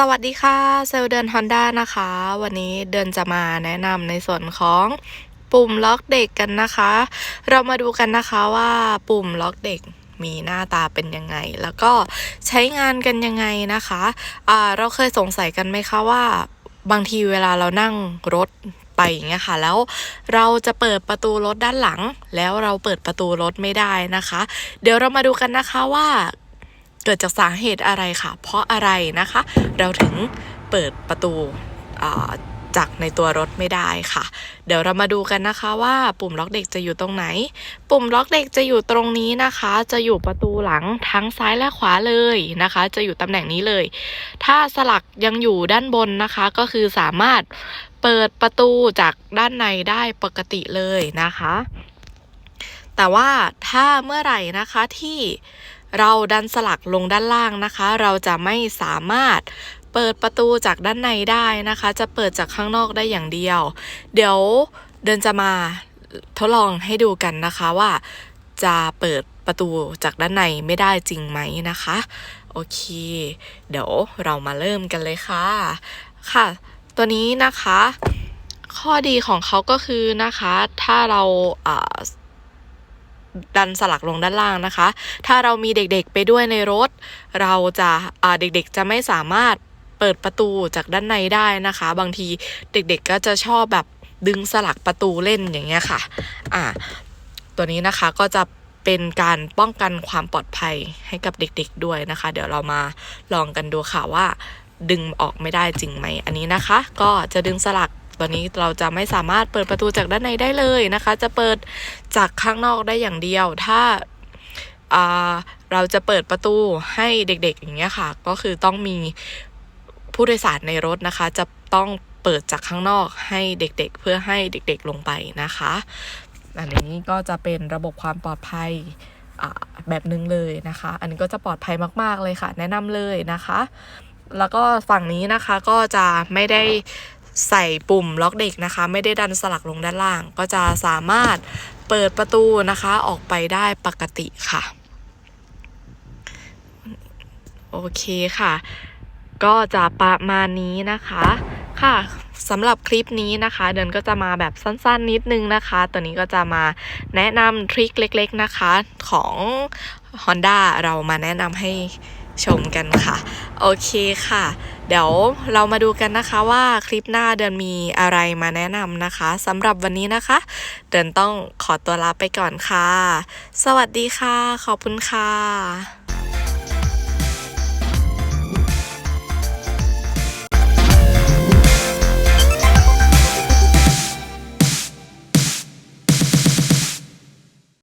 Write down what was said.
สวัสดีค่ะ เซลเดินฮอนด้านะคะ วันนี้เดินจะมาแนะนำในส่วนของปุ่มล็อกเด็กกันนะคะ เรามาดูกันนะคะว่าปุ่มล็อกเด็กมีหน้าตาเป็นยังไง แล้วก็ใช้งานกันยังไงนะคะอ่าเราเคยสงสัยกันไหมคะว่า บางทีเวลาเรานั่งรถไปอย่างเงี้ยค่ะ แล้วเราจะเปิดประตูรถด้านหลัง แล้วเราเปิดประตูรถไม่ได้นะคะ เดี๋ยวเรามาดูกันนะคะว่า เกิดจากสาเหตุอะไรค่ะ เพราะอะไรนะคะ เราถึงเปิดประตูจากในตัวรถไม่ได้ค่ะ เดี๋ยวเรามาดูกันนะคะว่าปุ่มล็อกเด็กจะอยู่ตรงไหน ปุ่มล็อกเด็กจะอยู่ตรงนี้นะคะ จะอยู่ประตูหลังทั้งซ้ายและขวาเลยนะคะ จะอยู่ตำแหน่งนี้เลย ถ้าสลักยังอยู่ด้านบนนะคะ ก็คือสามารถเปิดประตูจากด้านในได้ปกติเลยนะคะ แต่ว่าถ้าเมื่อไหร่นะคะที่ เราดันสลักลงด้านล่างนะคะ เราจะไม่สามารถเปิดประตูจากด้านในได้นะคะ จะเปิดจากข้างนอกได้อย่างเดียว เดี๋ยวเดินจะมาทดลองให้ดูกันนะคะว่าจะเปิดประตูจากด้านในไม่ได้จริงไหมนะคะ โอเค เดี๋ยวเรามาเริ่มกันเลยค่ะ ค่ะ ตัวนี้นะคะ ข้อดีของเขาก็คือนะคะ ถ้าเราอ่า ดันสลักลงด้านล่างนะคะ ถ้าเรามีเด็กๆไปด้วยในรถ เราจะาเด็กๆจะไม่สามารถเปิดประตูจากด้านในได้นะคะ บางทีเด็กๆก็จะชอบแบบดึงสลักประตูเล่นอย่างเงี้ยค่ะ อ่า ตัวนี้นะคะก็จะเป็นการป้องกันความปลอดภัยให้กับเด็กๆด้วยนะคะ เดี๋ยวเรามาลองกันดูค่ะว่า ดึงออกไม่ได้จริงไหม อันนี้นะคะ ก็จะดึงสลัก ตัวนี้เราจะไม่สามารถเปิดประตูจากด้านในได้เลยนะคะ จะเปิดจากข้างนอกได้อย่างเดียว ถ้าเราจะเปิดประตูให้เด็กๆ อย่างเงี้ยค่ะ ก็คือต้องมีผู้โดยสารในรถนะคะ จะต้องเปิดจากข้างนอกให้เด็กๆ เพื่อให้เด็กๆลงไปนะคะ อันนี้ก็จะเป็นระบบความปลอดภัยแบบหนึ่งเลยนะคะ อันนี้ก็จะปลอดภัยมาก ๆ เลยค่ะ แนะนำเลยนะคะ แล้วก็ฝั่งนี้นะคะก็จะไม่ได้ ใส่ปุ่มล็อกเด็กนะคะ ไม่ได้ดันสลักลงด้านล่าง ก็จะสามารถเปิดประตูนะคะออกไปได้ปกติค่ะ โอเคค่ะ ก็จะประมาณนี้นะคะค่ะสำหรับคลิปนี้นะคะ เดินก็จะมาแบบสั้นๆนิดนึงนะคะ ตัวนี้ก็จะมาแนะนำทริคเล็กๆนะคะของ Honda เรามาแนะนำให้ ชมกันค่ะ โอเคค่ะ เดี๋ยวเรามาดูกันนะคะว่าคลิปหน้าเดือนมีอะไรมาแนะนำนะคะสำหรับวันนี้นะคะ เดือนต้องขอตัวลาไปก่อนค่ะ สวัสดีค่ะ ขอบคุณค่ะ